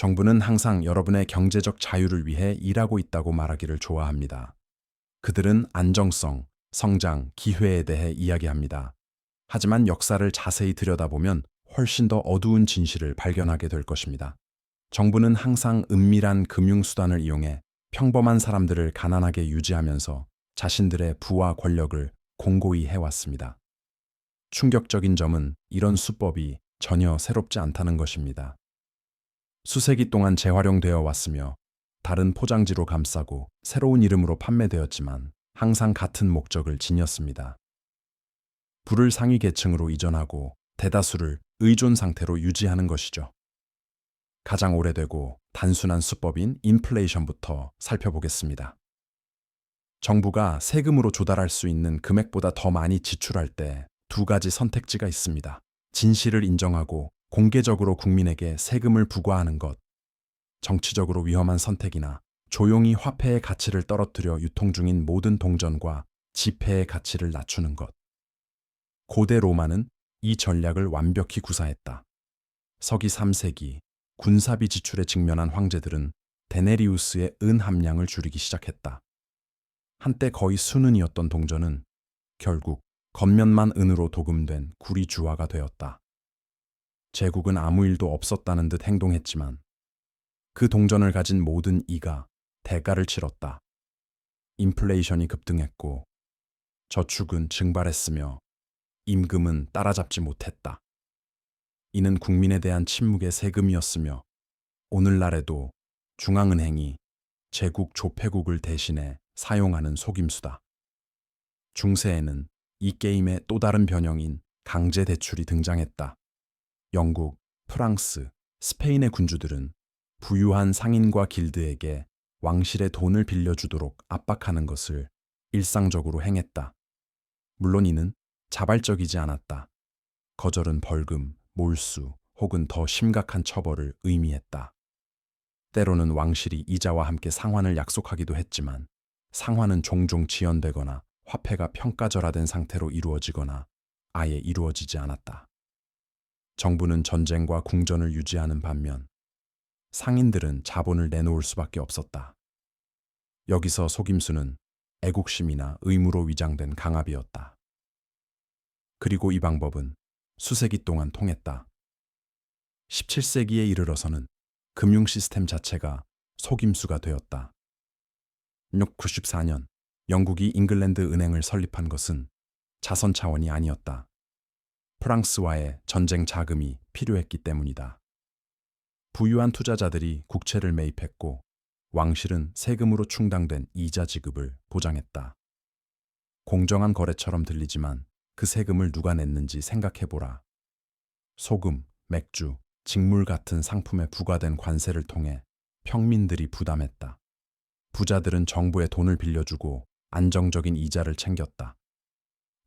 정부는 항상 여러분의 경제적 자유를 위해 일하고 있다고 말하기를 좋아합니다. 그들은 안정성, 성장, 기회에 대해 이야기합니다. 하지만 역사를 자세히 들여다보면 훨씬 더 어두운 진실을 발견하게 될 것입니다. 정부는 항상 은밀한 금융수단을 이용해 평범한 사람들을 가난하게 유지하면서 자신들의 부와 권력을 공고히 해왔습니다. 충격적인 점은 이런 수법이 전혀 새롭지 않다는 것입니다. 수세기 동안 재활용되어 왔으며 다른 포장지로 감싸고 새로운 이름으로 판매되었지만 항상 같은 목적을 지녔습니다. 부를 상위 계층으로 이전하고 대다수를 의존 상태로 유지하는 것이죠. 가장 오래되고 단순한 수법인 인플레이션부터 살펴보겠습니다. 정부가 세금으로 조달할 수 있는 금액보다 더 많이 지출할 때 두 가지 선택지가 있습니다. 진실을 인정하고 공개적으로 국민에게 세금을 부과하는 것. 정치적으로 위험한 선택이나 조용히 화폐의 가치를 떨어뜨려 유통 중인 모든 동전과 지폐의 가치를 낮추는 것. 고대 로마는 이 전략을 완벽히 구사했다. 서기 3세기 군사비 지출에 직면한 황제들은 데네리우스의 은 함량을 줄이기 시작했다. 한때 거의 수는이었던 동전은 결국 겉면만 은으로 도금된 구리 주화가 되었다. 제국은 아무 일도 없었다는 듯 행동했지만 그 동전을 가진 모든 이가 대가를 치렀다. 인플레이션이 급등했고 저축은 증발했으며 임금은 따라잡지 못했다. 이는 국민에 대한 침묵의 세금이었으며 오늘날에도 중앙은행이 제국 조폐국을 대신해 사용하는 속임수다. 중세에는 이 게임의 또 다른 변형인 강제 대출이 등장했다. 영국, 프랑스, 스페인의 군주들은 부유한 상인과 길드에게 왕실의 돈을 빌려주도록 압박하는 것을 일상적으로 행했다. 물론 이는 자발적이지 않았다. 거절은 벌금, 몰수 혹은 더 심각한 처벌을 의미했다. 때로는 왕실이 이자와 함께 상환을 약속하기도 했지만 상환은 종종 지연되거나 화폐가 평가절하된 상태로 이루어지거나 아예 이루어지지 않았다. 정부는 전쟁과 궁전을 유지하는 반면 상인들은 자본을 내놓을 수밖에 없었다. 여기서 속임수는 애국심이나 의무로 위장된 강압이었다. 그리고 이 방법은 수세기 동안 통했다. 17세기에 이르러서는 금융 시스템 자체가 속임수가 되었다. 1694년 영국이 잉글랜드 은행을 설립한 것은 자선 차원이 아니었다. 프랑스와의 전쟁 자금이 필요했기 때문이다. 부유한 투자자들이 국채를 매입했고 왕실은 세금으로 충당된 이자 지급을 보장했다. 공정한 거래처럼 들리지만 그 세금을 누가 냈는지 생각해보라. 소금, 맥주, 직물 같은 상품에 부과된 관세를 통해 평민들이 부담했다. 부자들은 정부에 돈을 빌려주고 안정적인 이자를 챙겼다.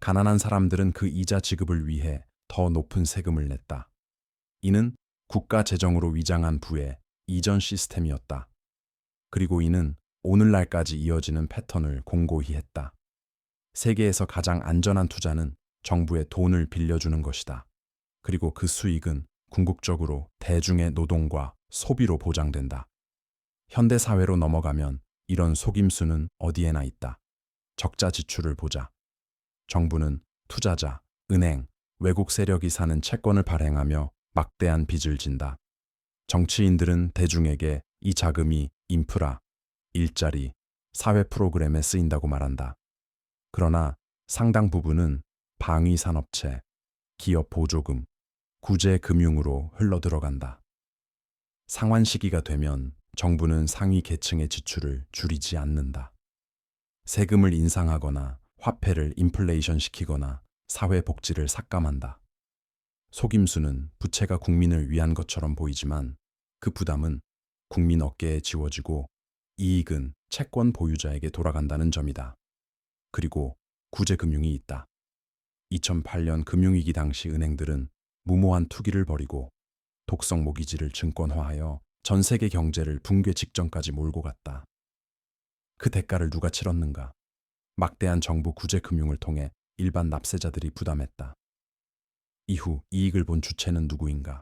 가난한 사람들은 그 이자 지급을 위해 더 높은 세금을 냈다. 이는 국가 재정으로 위장한 부의 이전 시스템이었다. 그리고 이는 오늘날까지 이어지는 패턴을 공고히 했다. 세계에서 가장 안전한 투자는 정부에 돈을 빌려주는 것이다. 그리고 그 수익은 궁극적으로 대중의 노동과 소비로 보장된다. 현대 사회로 넘어가면 이런 속임수는 어디에나 있다. 적자 지출을 보자. 정부는 투자자, 은행, 외국 세력이 사는 채권을 발행하며 막대한 빚을 진다. 정치인들은 대중에게 이 자금이 인프라, 일자리, 사회 프로그램에 쓰인다고 말한다. 그러나 상당 부분은 방위 산업체, 기업 보조금, 구제 금융으로 흘러들어간다. 상환 시기가 되면 정부는 상위 계층의 지출을 줄이지 않는다. 세금을 인상하거나 화폐를 인플레이션 시키거나 사회 복지를 삭감한다. 속임수는 부채가 국민을 위한 것처럼 보이지만 그 부담은 국민 어깨에 지워지고 이익은 채권 보유자에게 돌아간다는 점이다. 그리고 구제금융이 있다. 2008년 금융위기 당시 은행들은 무모한 투기를 벌이고 독성 모기지를 증권화하여 전 세계 경제를 붕괴 직전까지 몰고 갔다. 그 대가를 누가 치렀는가? 막대한 정부 구제 금융을 통해 일반 납세자들이 부담했다. 이후 이익을 본 주체는 누구인가?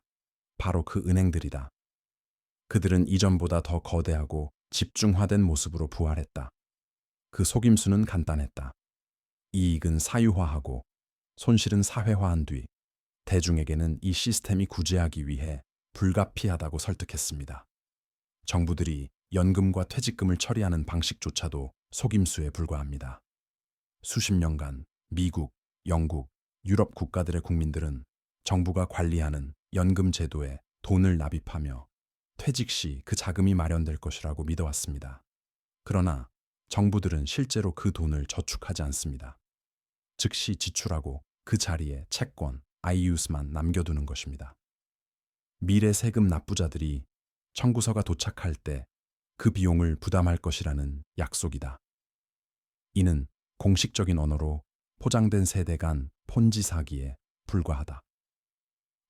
바로 그 은행들이다. 그들은 이전보다 더 거대하고 집중화된 모습으로 부활했다. 그 속임수는 간단했다. 이익은 사유화하고 손실은 사회화한 뒤 대중에게는 이 시스템이 구제하기 위해 불가피하다고 설득했습니다. 정부들이 연금과 퇴직금을 처리하는 방식조차도 속임수에 불과합니다. 수십 년간 미국, 영국, 유럽 국가들의 국민들은 정부가 관리하는 연금 제도에 돈을 납입하며 퇴직 시 그 자금이 마련될 것이라고 믿어왔습니다. 그러나 정부들은 실제로 그 돈을 저축하지 않습니다. 즉시 지출하고 그 자리에 채권, 아이유스만 남겨두는 것입니다. 미래 세금 납부자들이 청구서가 도착할 때 그 비용을 부담할 것이라는 약속이다. 이는 공식적인 언어로 포장된 세대 간 폰지 사기에 불과하다.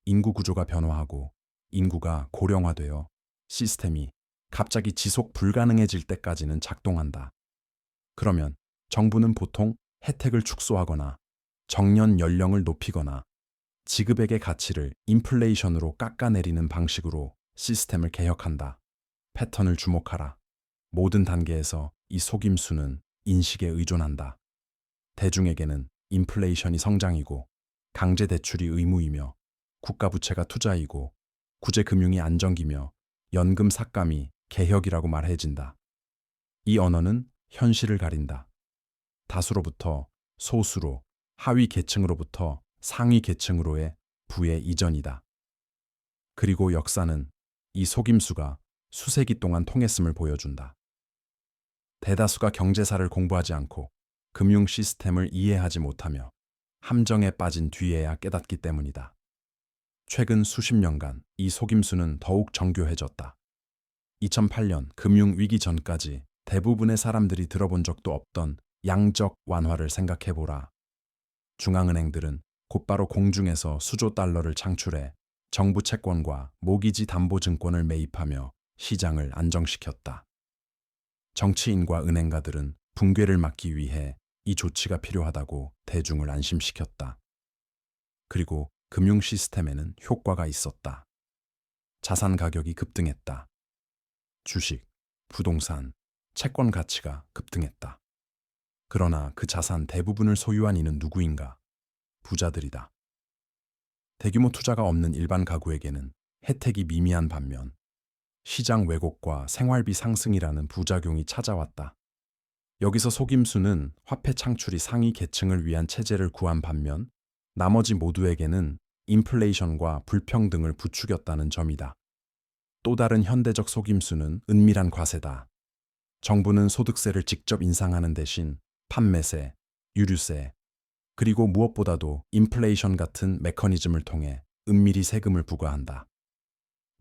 인구 구조가 변화하고 인구가 고령화되어 시스템이 갑자기 지속 불가능해질 때까지는 작동한다. 그러면 정부는 보통 혜택을 축소하거나 정년 연령을 높이거나 지급액의 가치를 인플레이션으로 깎아내리는 방식으로 시스템을 개혁한다. 패턴을 주목하라. 모든 단계에서 이 속임수는 인식에 의존한다. 대중에게는 인플레이션이 성장이고 강제 대출이 의무이며 국가 부채가 투자이고 구제 금융이 안정기며 연금 삭감이 개혁이라고 말해진다. 이 언어는 현실을 가린다. 다수로부터 소수로 하위 계층으로부터 상위 계층으로의 부의 이전이다. 그리고 역사는 이 속임수가 수세기 동안 통했음을 보여준다. 대다수가 경제사를 공부하지 않고 금융 시스템을 이해하지 못하며 함정에 빠진 뒤에야 깨닫기 때문이다. 최근 수십 년간 이 속임수는 더욱 정교해졌다. 2008년 금융위기 전까지 대부분의 사람들이 들어본 적도 없던 양적 완화를 생각해보라. 중앙은행들은 곧바로 공중에서 수조 달러를 창출해 정부 채권과 모기지 담보 증권을 매입하며 시장을 안정시켰다. 정치인과 은행가들은 붕괴를 막기 위해 이 조치가 필요하다고 대중을 안심시켰다. 그리고 금융 시스템에는 효과가 있었다. 자산 가격이 급등했다. 주식, 부동산, 채권 가치가 급등했다. 그러나 그 자산 대부분을 소유한 이는 누구인가? 부자들이다. 대규모 투자가 없는 일반 가구에게는 혜택이 미미한 반면 시장 왜곡과 생활비 상승이라는 부작용이 찾아왔다. 여기서 속임수는 화폐 창출이 상위 계층을 위한 체제를 구한 반면 나머지 모두에게는 인플레이션과 불평등을 부추겼다는 점이다. 또 다른 현대적 속임수는 은밀한 과세다. 정부는 소득세를 직접 인상하는 대신 판매세, 유류세, 그리고 무엇보다도 인플레이션 같은 메커니즘을 통해 은밀히 세금을 부과한다.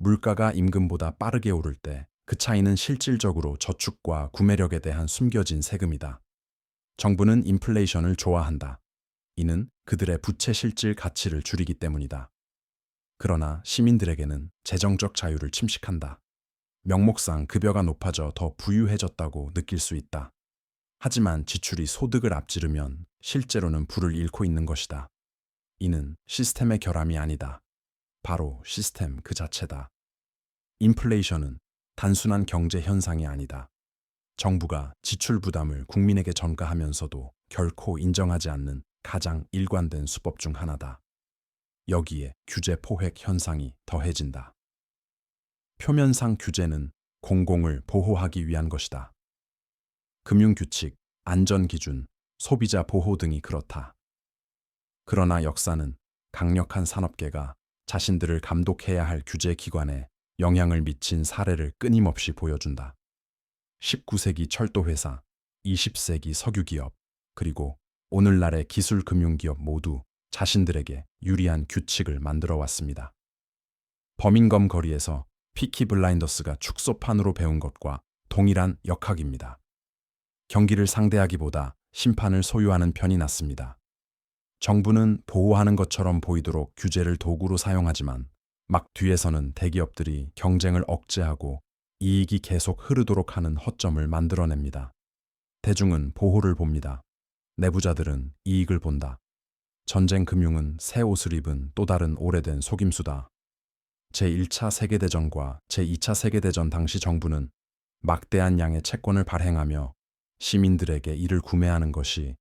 물가가 임금보다 빠르게 오를 때 그 차이는 실질적으로 저축과 구매력에 대한 숨겨진 세금이다. 정부는 인플레이션을 좋아한다. 이는 그들의 부채 실질 가치를 줄이기 때문이다. 그러나 시민들에게는 재정적 자유를 침식한다. 명목상 급여가 높아져 더 부유해졌다고 느낄 수 있다. 하지만 지출이 소득을 앞지르면 실제로는 불을 잃고 있는 것이다. 이는 시스템의 결함이 아니다. 바로 시스템 그 자체다. 인플레이션은 단순한 경제 현상이 아니다. 정부가 지출 부담을 국민에게 전가하면서도 결코 인정하지 않는 가장 일관된 수법 중 하나다. 여기에 규제 포획 현상이 더해진다. 표면상 규제는 공공을 보호하기 위한 것이다. 금융규칙, 안전기준, 소비자 보호 등이 그렇다. 그러나 역사는 강력한 산업계가 자신들을 감독해야 할 규제 기관에 영향을 미친 사례를 끊임없이 보여준다. 19세기 철도회사, 20세기 석유기업, 그리고 오늘날의 기술금융기업 모두 자신들에게 유리한 규칙을 만들어 왔습니다. 버밍검 거리에서 피키 블라인더스가 축소판으로 배운 것과 동일한 역학입니다. 경기를 상대하기보다 심판을 소유하는 편이 낫습니다. 정부는 보호하는 것처럼 보이도록 규제를 도구로 사용하지만 막 뒤에서는 대기업들이 경쟁을 억제하고 이익이 계속 흐르도록 하는 허점을 만들어냅니다. 대중은 보호를 봅니다. 내부자들은 이익을 본다. 전쟁 금융은 새 옷을 입은 또 다른 오래된 속임수다. 제1차 세계대전과 제2차 세계대전 당시 정부는 막대한 양의 채권을 발행하며 시민들에게 이를 구매하는 것이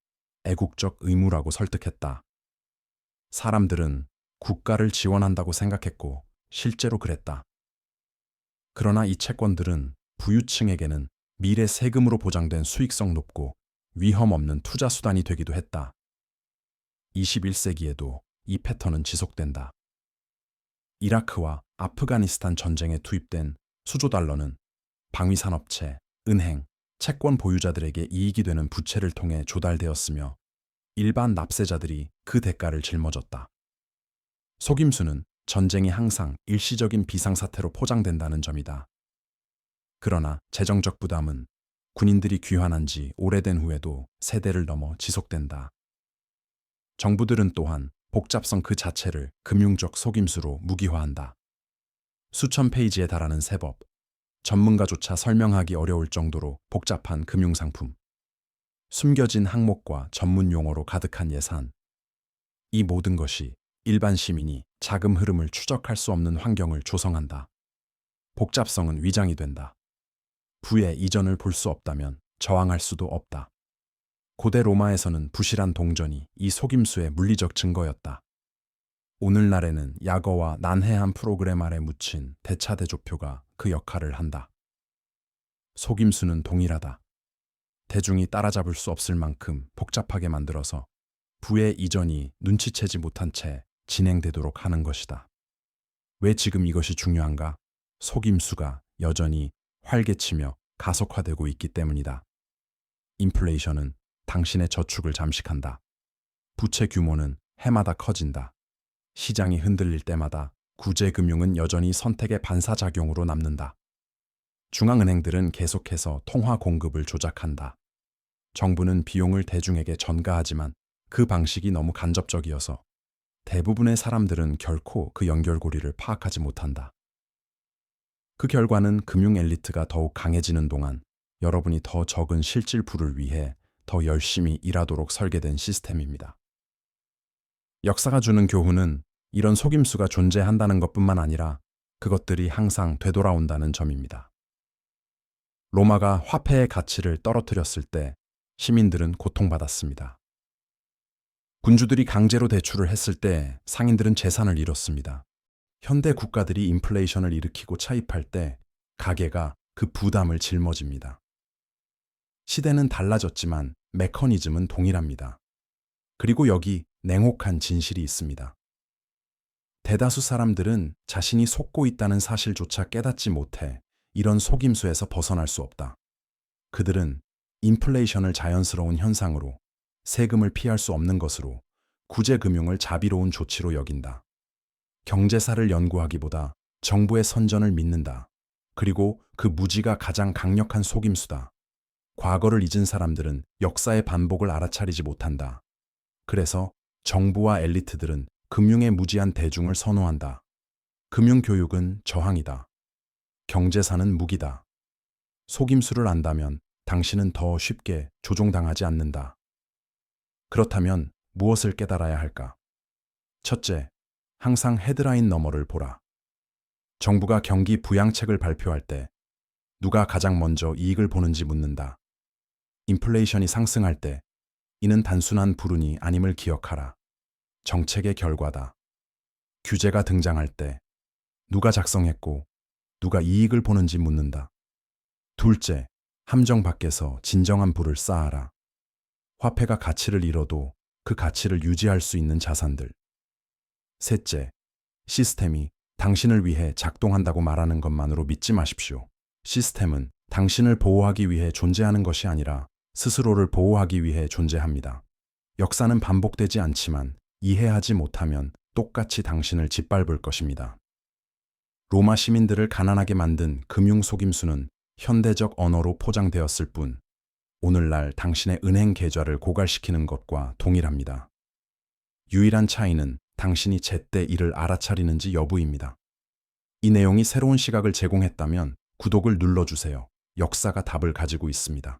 애국적 의무라고 설득했다. 사람들은 국가를 지원한다고 생각했고 실제로 그랬다. 그러나 이 채권들은 부유층에게는 미래 세금으로 보장된 수익성 높고 위험 없는 투자 수단이 되기도 했다. 21세기에도 이 패턴은 지속된다. 이라크와 아프가니스탄 전쟁에 투입된 수조 달러는 방위산업체, 은행, 채권 보유자들에게 이익이 되는 부채를 통해 조달되었으며 일반 납세자들이 그 대가를 짊어졌다. 속임수는 전쟁이 항상 일시적인 비상사태로 포장된다는 점이다. 그러나 재정적 부담은 군인들이 귀환한 지 오래된 후에도 세대를 넘어 지속된다. 정부들은 또한 복잡성 그 자체를 금융적 속임수로 무기화한다. 수천 페이지에 달하는 세법, 전문가조차 설명하기 어려울 정도로 복잡한 금융상품, 숨겨진 항목과 전문 용어로 가득한 예산. 이 모든 것이 일반 시민이 자금 흐름을 추적할 수 없는 환경을 조성한다. 복잡성은 위장이 된다. 부의 이전을 볼 수 없다면 저항할 수도 없다. 고대 로마에서는 부실한 동전이 이 속임수의 물리적 증거였다. 오늘날에는 약어와 난해한 프로그램 아래 묻힌 대차대조표가 그 역할을 한다. 속임수는 동일하다. 대중이 따라잡을 수 없을 만큼 복잡하게 만들어서 부의 이전이 눈치채지 못한 채 진행되도록 하는 것이다. 왜 지금 이것이 중요한가? 속임수가 여전히 활개치며 가속화되고 있기 때문이다. 인플레이션은 당신의 저축을 잠식한다. 부채 규모는 해마다 커진다. 시장이 흔들릴 때마다 구제금융은 여전히 선택의 반사작용으로 남는다. 중앙은행들은 계속해서 통화 공급을 조작한다. 정부는 비용을 대중에게 전가하지만 그 방식이 너무 간접적이어서 대부분의 사람들은 결코 그 연결고리를 파악하지 못한다. 그 결과는 금융 엘리트가 더욱 강해지는 동안 여러분이 더 적은 실질 부를 위해 더 열심히 일하도록 설계된 시스템입니다. 역사가 주는 교훈은 이런 속임수가 존재한다는 것뿐만 아니라 그것들이 항상 되돌아온다는 점입니다. 로마가 화폐의 가치를 떨어뜨렸을 때 시민들은 고통받았습니다. 군주들이 강제로 대출을 했을 때 상인들은 재산을 잃었습니다. 현대 국가들이 인플레이션을 일으키고 차입할 때 가게가 그 부담을 짊어집니다. 시대는 달라졌지만 메커니즘은 동일합니다. 그리고 여기 냉혹한 진실이 있습니다. 대다수 사람들은 자신이 속고 있다는 사실조차 깨닫지 못해 이런 속임수에서 벗어날 수 없다. 그들은 인플레이션을 자연스러운 현상으로 세금을 피할 수 없는 것으로 구제금융을 자비로운 조치로 여긴다. 경제사를 연구하기보다 정부의 선전을 믿는다. 그리고 그 무지가 가장 강력한 속임수다. 과거를 잊은 사람들은 역사의 반복을 알아차리지 못한다. 그래서 정부와 엘리트들은 금융의 무지한 대중을 선호한다. 금융교육은 저항이다. 경제사는 무기다. 속임수를 안다면 당신은 더 쉽게 조종당하지 않는다. 그렇다면 무엇을 깨달아야 할까? 첫째, 항상 헤드라인 너머를 보라. 정부가 경기 부양책을 발표할 때 누가 가장 먼저 이익을 보는지 묻는다. 인플레이션이 상승할 때 이는 단순한 불운이 아님을 기억하라. 정책의 결과다. 규제가 등장할 때 누가 작성했고 누가 이익을 보는지 묻는다. 둘째, 함정 밖에서 진정한 부를 쌓아라. 화폐가 가치를 잃어도 그 가치를 유지할 수 있는 자산들. 셋째, 시스템이 당신을 위해 작동한다고 말하는 것만으로 믿지 마십시오. 시스템은 당신을 보호하기 위해 존재하는 것이 아니라 스스로를 보호하기 위해 존재합니다. 역사는 반복되지 않지만 이해하지 못하면 똑같이 당신을 짓밟을 것입니다. 로마 시민들을 가난하게 만든 금융 속임수는 현대적 언어로 포장되었을 뿐 오늘날 당신의 은행 계좌를 고갈시키는 것과 동일합니다. 유일한 차이는 당신이 제때 이를 알아차리는지 여부입니다. 이 내용이 새로운 시각을 제공했다면 구독을 눌러주세요. 역사가 답을 가지고 있습니다.